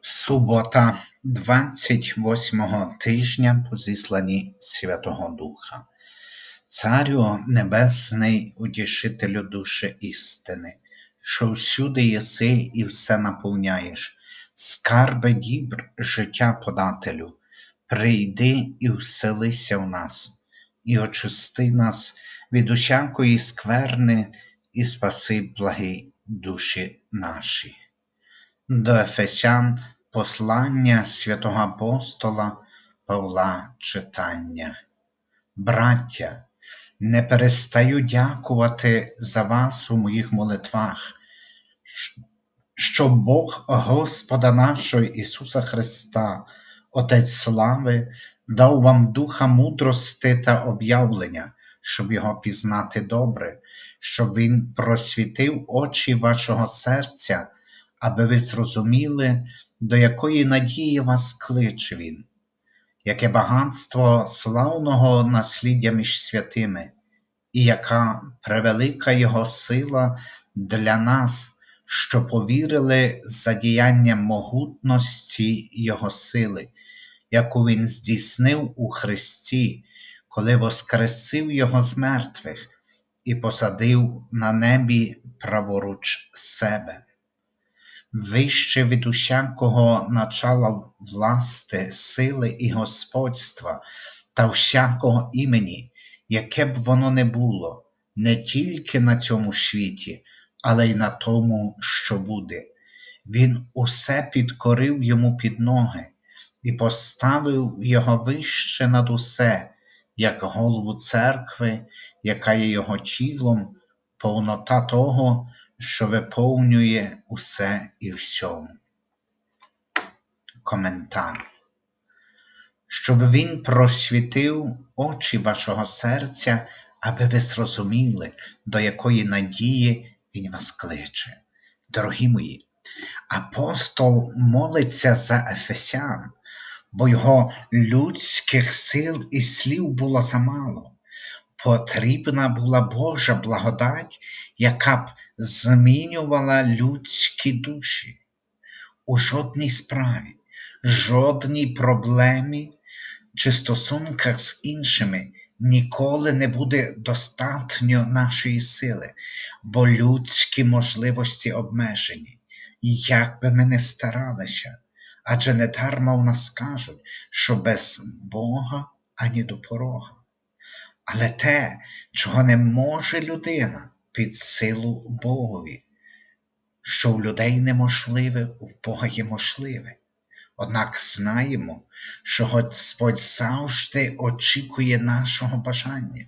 Субота 28-го тижня по зісланні Святого Духа. Царю Небесний, утішителю душі істини, що всюди єси і все наповняєш, скарби дібр життя подателю, прийди і вселися в нас, і очисти нас від усякої скверни, і спаси благі душі наші. До Ефесян Послання святого апостола Павла читання. Браття, не перестаю дякувати за вас у моїх молитвах, що Бог Господа нашого Ісуса Христа, Отець слави, дав вам духа мудрости та об'явлення, щоб його пізнати добре, щоб Він просвітив очі вашого серця аби ви зрозуміли, до якої надії вас кличе Він, яке багатство славного насліддя між святими, і яка превелика Його сила для нас, що повірили за діянням могутності Його сили, яку Він здійснив у Христі, коли воскресив Його з мертвих і посадив на небі праворуч себе вище від усякого начала власти, сили і господства та всякого імені, яке б воно не було, не тільки на цьому світі, але й на тому, що буде. Він усе підкорив йому під ноги і поставив його вище над усе, як голову церкви, яка є його тілом, повнота того, що виповнює усе і всьому. Коментар. Щоб він просвітив очі вашого серця, аби ви зрозуміли, до якої надії він вас кличе. Дорогі мої, апостол молиться за Ефесян, бо його людських сил і слів було замало. Потрібна була Божа благодать, яка б змінювала людські душі. У жодній справі, жодній проблемі чи стосунках з іншими ніколи не буде достатньо нашої сили, бо людські можливості обмежені, як би ми не старалися, адже не дарма в нас кажуть, що без Бога ані до порога. Але те, чого не може людина, під силу Богові, що в людей неможливе, у Бога є можливе. Однак знаємо, що Господь завжди очікує нашого бажання,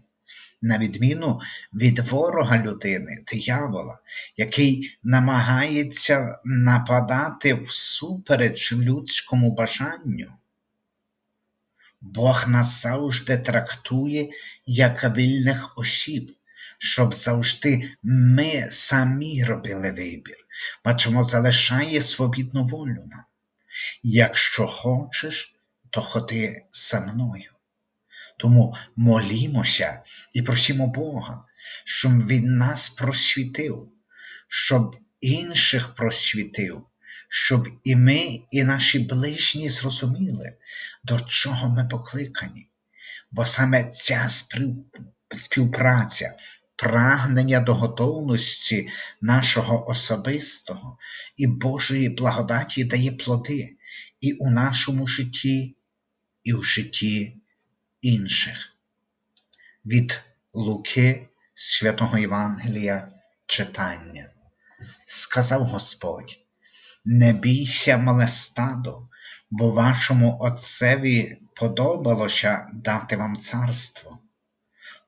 на відміну від ворога людини, диявола, який намагається нападати всупереч людському бажанню. Бог нас завжди трактує як вільних осіб, щоб завжди ми самі робили вибір, бачимо, залишає свобідну волю нам. Якщо хочеш, то ходи за мною. Тому молімося і просимо Бога, щоб Він нас просвітив, щоб інших просвітив, щоб і ми, і наші ближні зрозуміли, до чого ми покликані. Бо саме ця співпраця прагнення до готовності нашого особистого і Божої благодаті дає плоди і у нашому житті, і у житті інших. Від Луки святого Євангелія читання. Сказав Господь: Не бійся, мале стадо, бо вашому Отцеві подобалося дати вам царство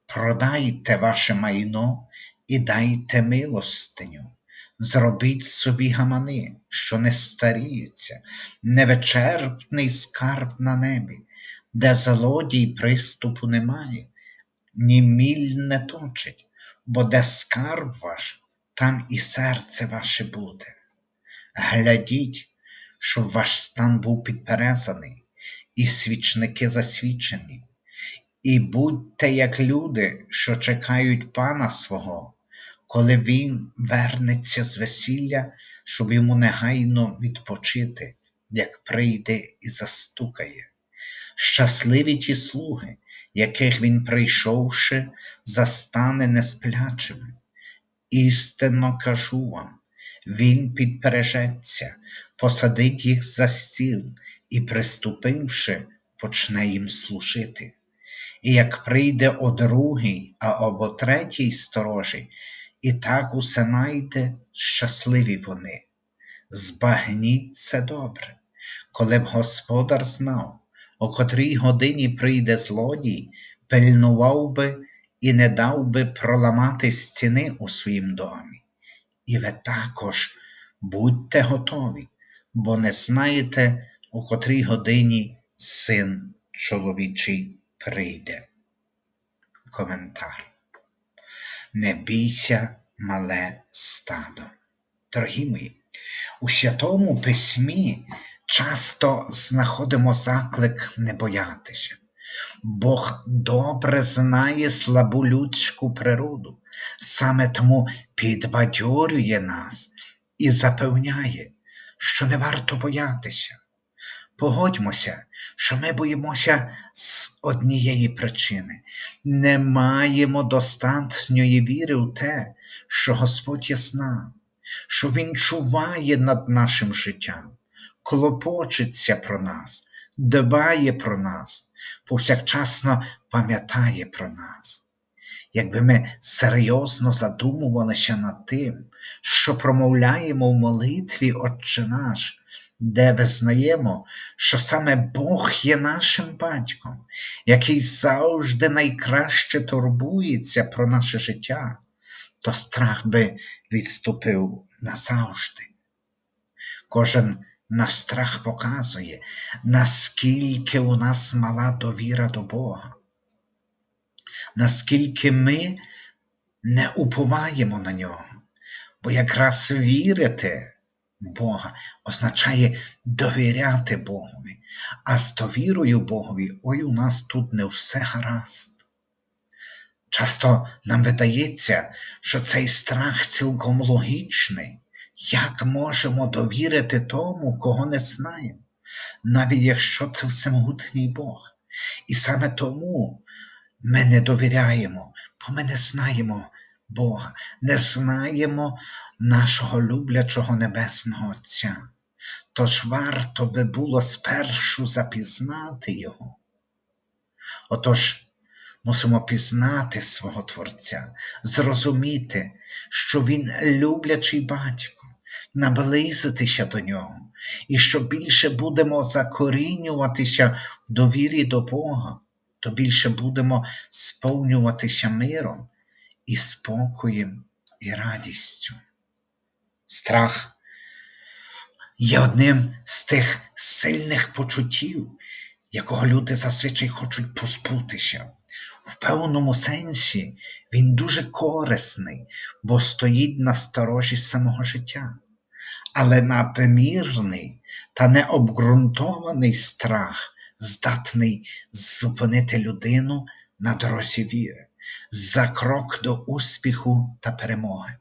продайте ваше майно і дайте милостиню, зробіть собі гамани, що не старіються, невичерпний скарб на небі, де злодій приступу немає, ні міль не точить, бо де скарб ваш, там і серце ваше буде. Глядіть, щоб ваш стан був підперезаний, і свічники засвічені. І будьте як люди, що чекають пана свого, коли він вернеться з весілля, щоб йому негайно відпочити, як прийде і застукає. Щасливі ті слуги, яких він, прийшовши, застане несплячими. Істинно кажу вам, він підпережеться, посадить їх за стіл і, приступивши, почне їм служити. І як прийде о другій або третій сторожі, і так усе найде, щасливі вони. Збагніть це добре, коли б господар знав, о котрій годині прийде злодій, пильнував би і не дав би проламати стіни у своїм домі. І ви також будьте готові, бо не знаєте, у котрій годині син чоловічий прийде. Коментар. Не бійся, мале стадо. Дорогі мої, у Святому Письмі часто знаходимо заклик не боятися. Бог добре знає слабу людську природу, саме тому підбадьорює нас і запевняє, що не варто боятися. Погодьмося, що ми боїмося з однієї причини. Не маємо достатньої віри у те, що Господь є з нами, що Він чуває над нашим життям, клопочеться про нас, дбає про нас, повсякчасно пам'ятає про нас. Якби ми серйозно задумувалися над тим, що промовляємо в молитві Отче наш, де визнаємо, що саме Бог є нашим батьком, який завжди найкраще турбується про наше життя, то страх би відступив назавжди. Кожен наш страх показує, наскільки у нас мала довіра до Бога, наскільки ми не уповаємо на нього, бо якраз вірити Бога означає довіряти Богові, а з довірою Богові ой у нас тут не все гаразд. Часто нам видається, що цей страх цілком логічний. Як можемо довірити тому, кого не знаємо, навіть якщо це всемогутній Бог. І саме тому ми не довіряємо, бо ми не знаємо Бога, не знаємо нашого люблячого Небесного Отця. Тож варто би було спершу запізнати Його. Отож, мусимо пізнати свого Творця, зрозуміти, що Він люблячий батько, наблизитися до нього, і що більше будемо закорінюватися в довірі до Бога, то більше будемо сповнюватися миром і спокоєм і радістю. Страх є одним з тих сильних почуттів, якого люди зазвичай хочуть позбутися. В певному сенсі він дуже корисний, бо стоїть на сторожі самого життя. Але надмірний та необґрунтований страх здатний зупинити людину на дорозі віри, за крок до успіху та перемоги.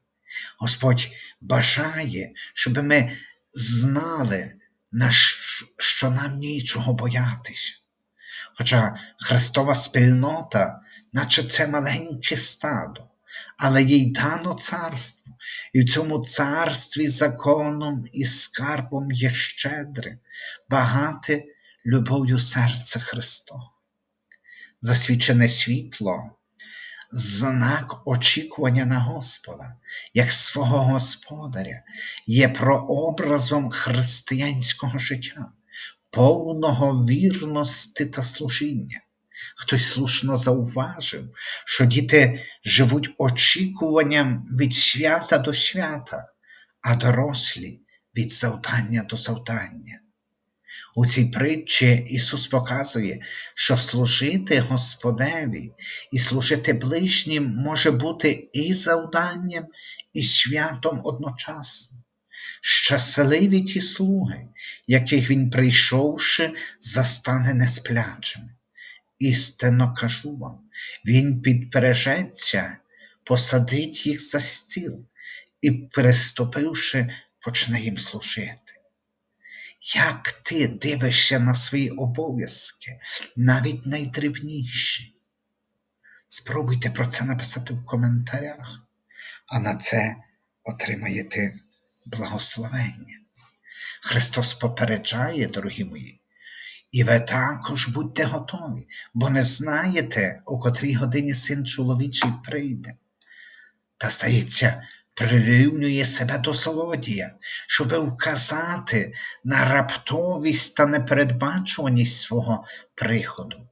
Господь бажає, щоб ми знали, на що нам нічого боятися. Хоча Христова спільнота, наче це маленьке стадо, але їй дано царство, і в цьому царстві законом і скарбом є щедре, багате любов'ю серце Христова. Засвідчене світло, знак очікування на Господа, як свого Господаря, є прообразом християнського життя, повного вірності та служіння. Хтось слушно зауважив, що діти живуть очікуванням від свята до свята, а дорослі від завдання до завдання. У цій притчі Ісус показує, що служити Господеві і служити ближнім може бути і завданням, і святом одночасно. Щасливі ті слуги, яких він, прийшовши, застане несплячими. Істинно кажу вам, він підпережеться, посадить їх за стіл і, приступивши, почне їм служити. Як ти дивишся на свої обов'язки, навіть найдрібніші. Спробуйте про це написати в коментарях, а на це отримаєте благословення. Христос попереджає, дорогі мої, і ви також будьте готові, бо не знаєте, у котрій годині син чоловічий прийде. Та, здається, прирівнює себе до злодія, щоб вказати на раптовість та непередбачуваність свого приходу.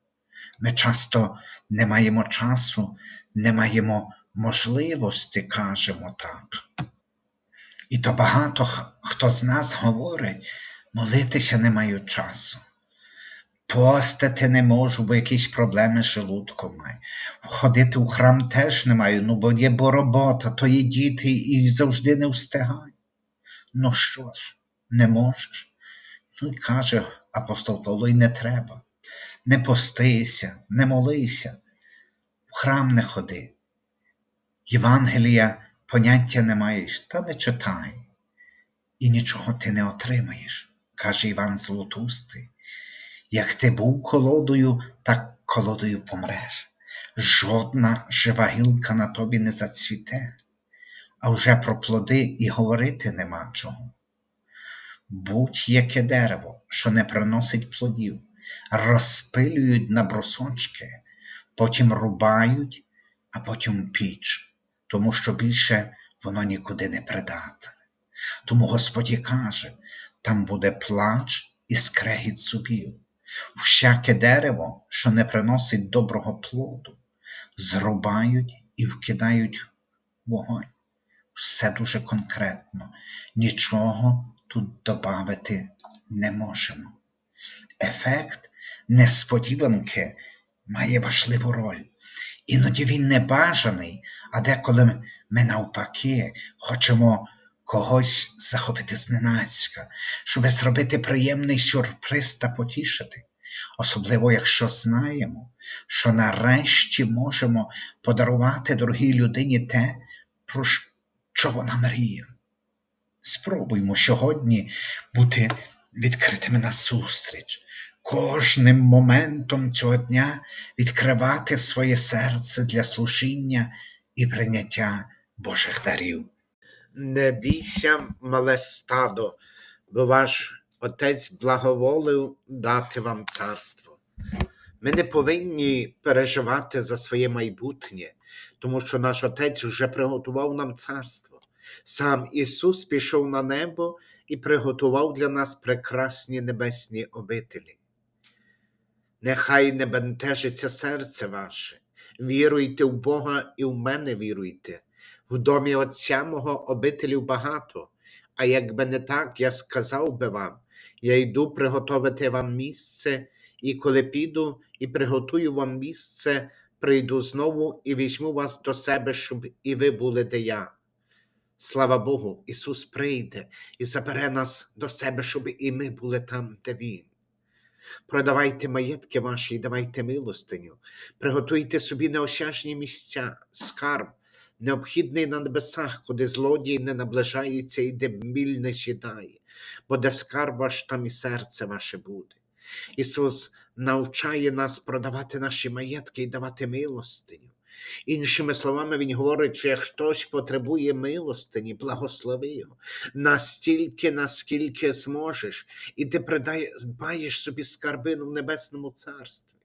Ми часто не маємо часу, не маємо можливості, кажемо так. І то багато хто з нас говорить, молитися не маю часу. Постити не можу, бо якісь проблеми з желудком маю. Ходити у храм теж не маю, ну бо є бо робота, то є діти і завжди не встигаю. Ну що ж, не можеш? Ну і каже апостол Павло, і не треба. Не постися, не молися, в храм не ходи. Євангелія поняття не маєш, та не читай, і нічого ти не отримаєш, каже Іван Золотустий. Як ти був колодою, так колодою помреш. Жодна жива гілка на тобі не зацвіте, а вже про плоди і говорити нема чого. Будь-яке дерево, що не приносить плодів, розпилюють на брусочки, потім рубають, а потім піч, тому що більше воно нікуди не придатне. Тому Господь каже, там буде плач і скрегіт зубів. Всяке дерево, що не приносить доброго плоду, зрубають і вкидають вогонь. Все дуже конкретно, нічого тут додати не можемо. Ефект несподіванки має важливу роль. Іноді він не бажаний, а деколи ми навпаки хочемо когось захопити зненацька, щоб зробити приємний сюрприз та потішити. Особливо, якщо знаємо, що нарешті можемо подарувати дорогій людині те, про що вона мріє. Спробуймо сьогодні бути відкритими на зустріч, кожним моментом цього дня відкривати своє серце для служіння і прийняття Божих дарів. Не бійся, мале стадо, бо ваш Отець благоволив дати вам царство. Ми не повинні переживати за своє майбутнє, тому що наш Отець вже приготував нам царство. Сам Ісус пішов на небо і приготував для нас прекрасні небесні обителі. Нехай не бентежиться серце ваше, віруйте в Бога і в мене віруйте. В домі Отця мого обителів багато, а якби не так, я сказав би вам, я йду приготовити вам місце, і коли піду і приготую вам місце, прийду знову і візьму вас до себе, щоб і ви були де я. Слава Богу, Ісус прийде і забере нас до себе, щоб і ми були там, де Він. Продавайте маєтки ваші і давайте милостиню, приготуйте собі неосяжні місця, скарб, необхідний на небесах, куди злодій не наближається і де біль не сідає, бо де скарб ваш, там і серце ваше буде. Ісус навчає нас продавати наші маєтки і давати милостиню. Іншими словами, Він говорить, що як хтось потребує милостині, благослови його настільки, наскільки зможеш, і ти придбаєш собі скарбину в Небесному Царстві.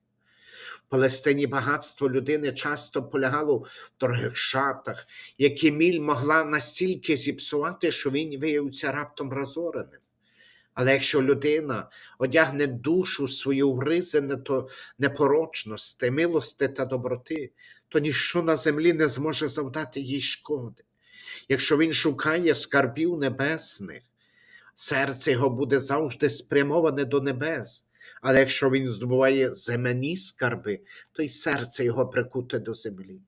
Палестині багатство людини часто полягало в дорогих шатах, які міль могла настільки зіпсувати, що він виявився раптом розореним. Але якщо людина одягне душу свою в ризи непорочності, милости та доброти, то ніщо на землі не зможе завдати їй шкоди. Якщо він шукає скарбів небесних, серце його буде завжди спрямоване до небес. Але якщо він здобуває земні скарби, то й серце його прикуте до землі.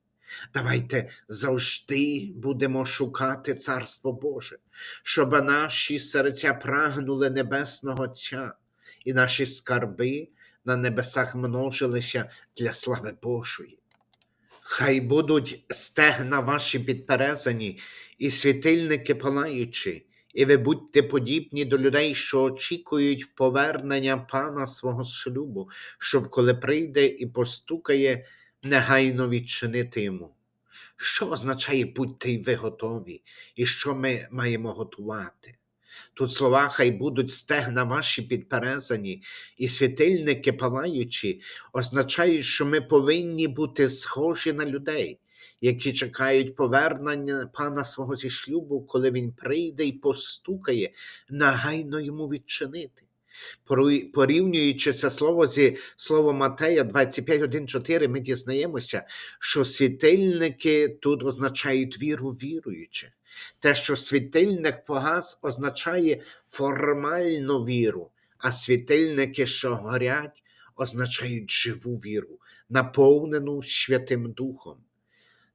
Давайте завжди будемо шукати Царство Боже, щоб наші серця прагнули Небесного Отця, і наші скарби на небесах множилися для слави Божої. Хай будуть стегна ваші підперезані, і світильники палаючі, І ви будьте подібні до людей, що очікують повернення пана свого шлюбу, щоб коли прийде і постукає, негайно відчинити йому. Що означає будьте й ви готові, і що ми маємо готувати? Тут слова хай будуть стегна ваші підперезані, і світильники палаючі означають, що ми повинні бути схожі на людей, які чекають повернення пана свого зі шлюбу, коли він прийде і постукає, нагайно йому відчинити. Порівнюючи це слово зі словом Матея 25.1.4, ми дізнаємося, що світильники тут означають віру віруючих. Те, що світильник погас, означає формальну віру, а світильники, що горять, означають живу віру, наповнену Святим Духом.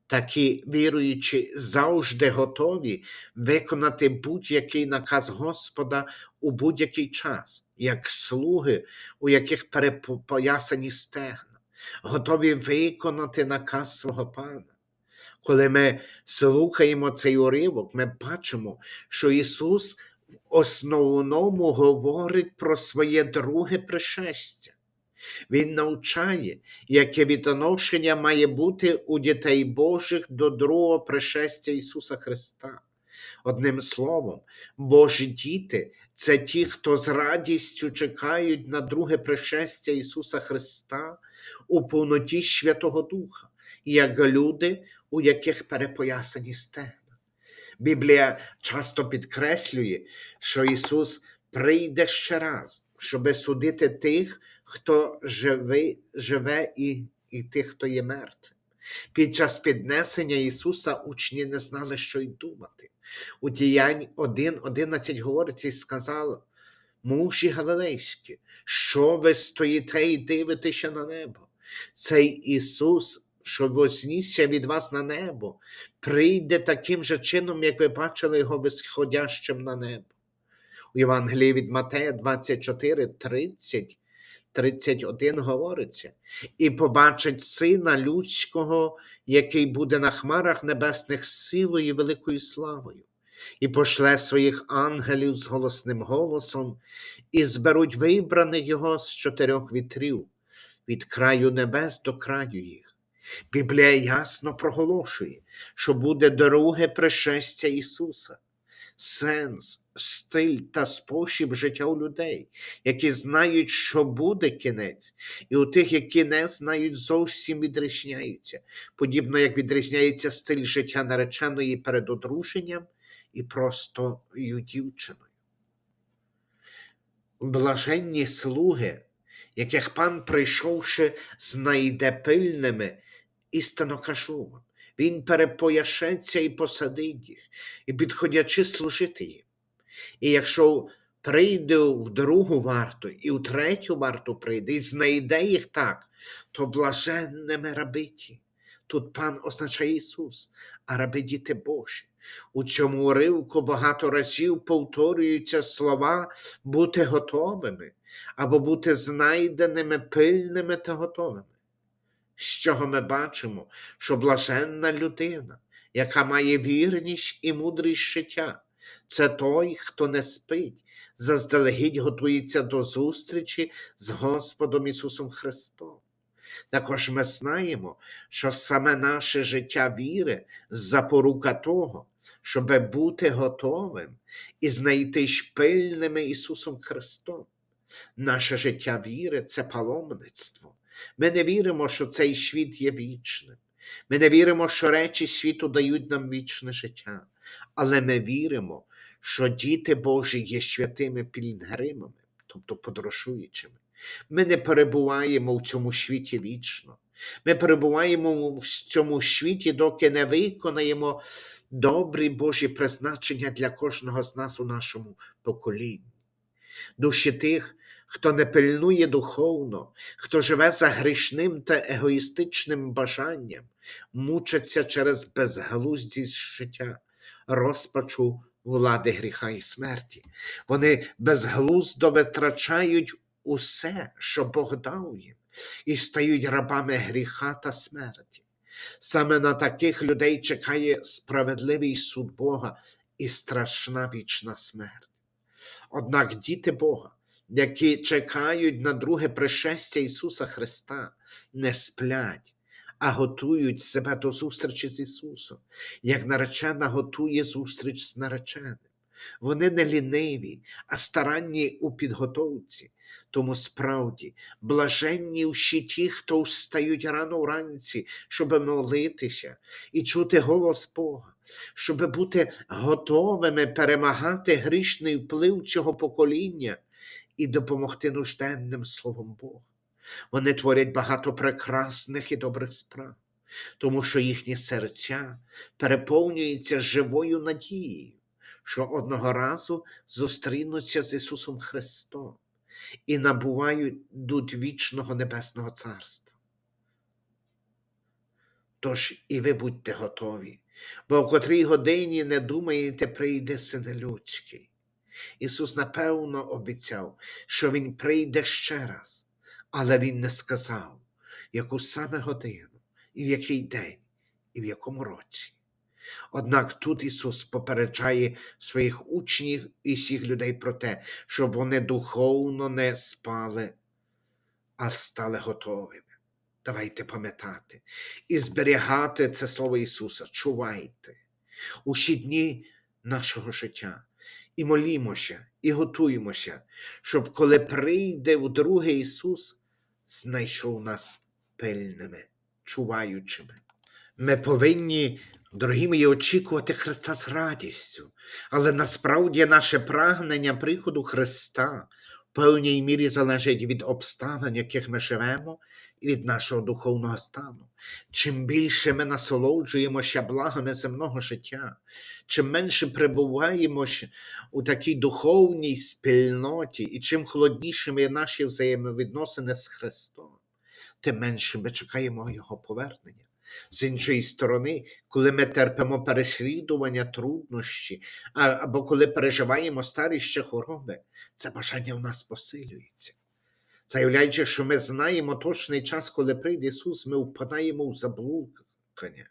Такі віруючі завжди готові виконати будь-який наказ Господа у будь-який час, як слуги, у яких перепоясані стегна, готові виконати наказ свого пана. Коли ми слухаємо цей уривок, ми бачимо, що Ісус в основному говорить про своє друге пришестя. Він навчає, яке відношення має бути у дітей Божих до другого пришестя Ісуса Христа. Одним словом, Божі діти це ті, хто з радістю чекають на друге пришестя Ісуса Христа у повноті Святого Духа, як люди, у яких перепоясані стегна. Біблія часто підкреслює, що Ісус прийде ще раз, щоби судити тих, хто живе, живе і, і тих, хто є мертвим. Під час піднесення Ісуса учні не знали, що й думати. У діянь 1.11 говориться і сказало, мужі галилейські, що ви стоїте і дивитеся на небо? Цей Ісус, що вознісся від вас на небо, прийде таким же чином, як ви бачили його висходящим на небо. У Євангелії від Матея 24, 30, 31 говориться, і побачить сина людського, який буде на хмарах небесних силою і великою славою, і пошле своїх ангелів з голосним голосом, і зберуть вибраних його з чотирьох вітрів, від краю небес до краю їх. Біблія ясно проголошує, що буде друге пришестя Ісуса, сенс, стиль та спосіб життя у людей, які знають, що буде кінець, і у тих, які не знають, зовсім відрізняються, подібно як відрізняється стиль життя нареченої перед одруженням і простою дівчиною. Блаженні слуги, яких пан, прийшовши, знайде пильними, істинно кажу вам, він перепояшеться і посадить їх, і підходячи служити їм. І якщо прийде в другу варту, і в третю варту прийде, і знайде їх так, то блаженними рабиті. Тут пан означає Ісус, а раби діти Божі. У цьому уривку багато разів повторюються слова бути готовими або бути знайденими пильними та готовими. З чого ми бачимо, що блаженна людина, яка має вірність і мудрість життя, це той, хто не спить, заздалегідь готується до зустрічі з Господом Ісусом Христом. Також ми знаємо, що саме наше життя віри запорука того, щоб бути готовим і знайти пильними Ісусом Христом. Наше життя віри це паломництво. Ми не віримо, що цей світ є вічним. Ми не віримо, що речі світу дають нам вічне життя. Але ми віримо, що діти Божі є святими пільгримами, тобто подорожуючими. Ми не перебуваємо в цьому світі вічно. Ми перебуваємо в цьому світі, доки не виконаємо добрі Божі призначення для кожного з нас у нашому поколінні. Душі тих, хто не пильнує духовно, хто живе за грішним та егоїстичним бажанням, мучаться через безглуздість життя, розпачу влади гріха і смерті. Вони безглуздо витрачають усе, що Бог дав їм, і стають рабами гріха та смерті. Саме на таких людей чекає справедливий суд Бога і страшна вічна смерть. Однак діти Бога, які чекають на друге пришестя Ісуса Христа, не сплять, а готують себе до зустрічі з Ісусом, як наречена готує зустріч з нареченим. Вони не ліниві, а старанні у підготовці. Тому справді блаженні всі ті, хто встають рано вранці, щоб молитися і чути голос Бога, щоб бути готовими перемагати грішний вплив цього покоління і допомогти нужденним Словом Бога. Вони творять багато прекрасних і добрих справ, тому що їхні серця переповнюються живою надією, що одного разу зустрінуться з Ісусом Христом і набувають вічного Небесного Царства. Тож і ви будьте готові, бо в котрій годині не думаєте, прийде син людський. Ісус напевно обіцяв, що Він прийде ще раз, але Він не сказав, яку саме годину, і в який день, і в якому році. Однак тут Ісус попереджає своїх учнів і всіх людей про те, щоб вони духовно не спали, а стали готовими. Давайте пам'ятати і зберігати це слово Ісуса. Чувайте усі дні нашого життя і молімося, і готуємося, щоб коли прийде вдруге Ісус, знайшов нас пильними, чуваючими. Ми повинні, дорогі мої, очікувати Христа з радістю, але насправді наше прагнення приходу Христа певній мірі залежить від обставин, в яких ми живемо, і від нашого духовного стану. Чим більше ми насолоджуємося благами земного життя, чим менше перебуваємо у такій духовній спільноті, і чим холоднішими є наші взаємовідносини з Христом, тим менше ми чекаємо Його повернення. З іншої сторони, коли ми терпимо переслідування, труднощі, або коли переживаємо старість хвороби, це бажання в нас посилюється. Заявляючи, що ми знаємо точний час, коли прийде Ісус, ми впадаємо в заблукання.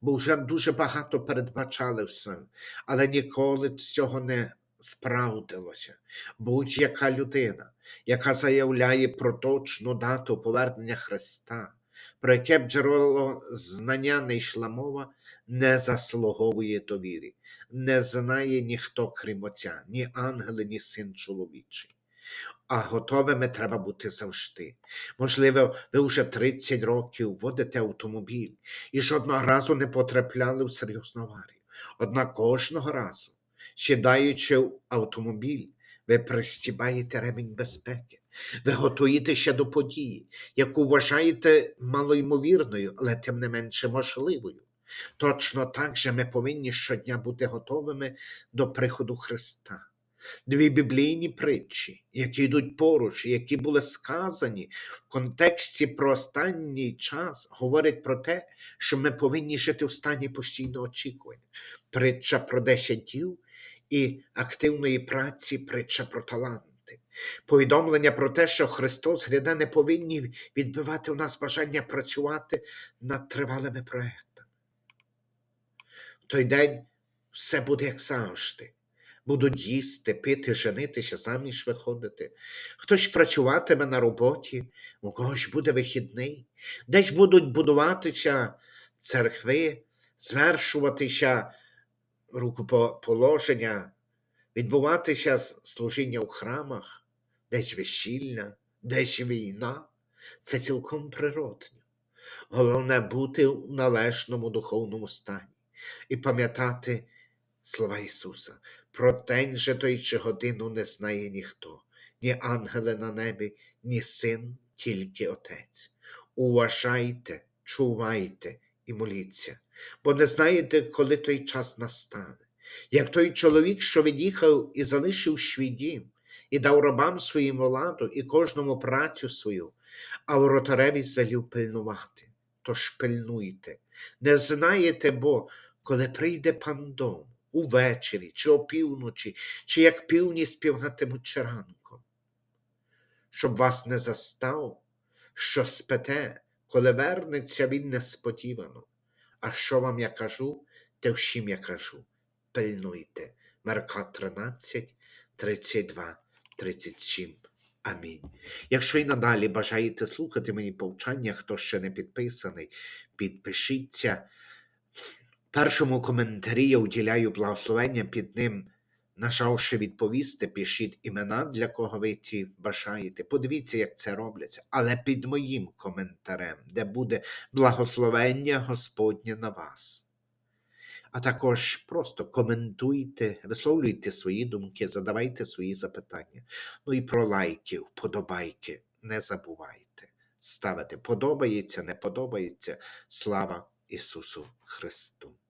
Бо вже дуже багато передбачали все, але ніколи цього не справдилося. Будь-яка людина, яка заявляє про точну дату повернення Христа, про яке б джерело знання не йшла мова, не заслуговує довірі, не знає ніхто крім Отця, ні ангели, ні син чоловічий. А готовими треба бути завжди. Можливо, ви вже 30 років водите автомобіль і жодного разу не потрапляли в серйозну аварію. Однак кожного разу, сідаючи в автомобіль, ви пристібаєте ремінь безпеки. Ви готуєтеся до події, яку вважаєте малоймовірною, але тим не менше можливою. Точно так же ми повинні щодня бути готовими до приходу Христа. Дві біблійні притчі, які йдуть поруч, які були сказані в контексті про останній час, говорять про те, що ми повинні жити в стані постійного очікування. Притча про 10 дів і активної праці, притча про таланти. Повідомлення про те, що Христос гряде не повинні відбивати у нас бажання працювати над тривалими проектами. В той день все буде як завжди. Будуть їсти, пити, женитися, заміж виходити. Хтось працюватиме на роботі, у когось буде вихідний, десь будуть будуватися церкви, звершуватися рукоположення, відбуватися служіння у храмах, десь весілля, десь війна. Це цілком природно. Головне бути в належному духовному стані і пам'ятати слова Ісуса. Про день же той чи годину не знає ніхто, ні ангели на небі, ні син, тільки Отець. Уважайте, чувайте і моліться, бо не знаєте, коли той час настане. Як той чоловік, що від'їхав і залишив свій дім, і дав рабам своїм владу і кожному працю свою, а воротареві звелів пильнувати. Тож пильнуйте, не знаєте, бо коли прийде пан дом, увечері, чи опівночі, чи як півні співатимуть чи ранком, щоб вас не застав, що спите, коли вернеться він несподівано. А що вам я кажу, те всім я кажу. пильнуйте. Марка 13, 32, 37. Амінь. Якщо і надалі бажаєте слухати мені повчання, хто ще не підписаний, підпишіться. Першому коментарі я уділяю благословення під ним. Нажавши відповісти, пишіть імена, для кого ви ці бажаєте. Подивіться, як це робляться. Але під моїм коментарем, де буде благословення Господнє на вас. А також просто коментуйте, висловлюйте свої думки, задавайте свої запитання. Ну і про лайки, вподобайки не забувайте. Ставити подобається, не подобається. Слава Ісусу Христу!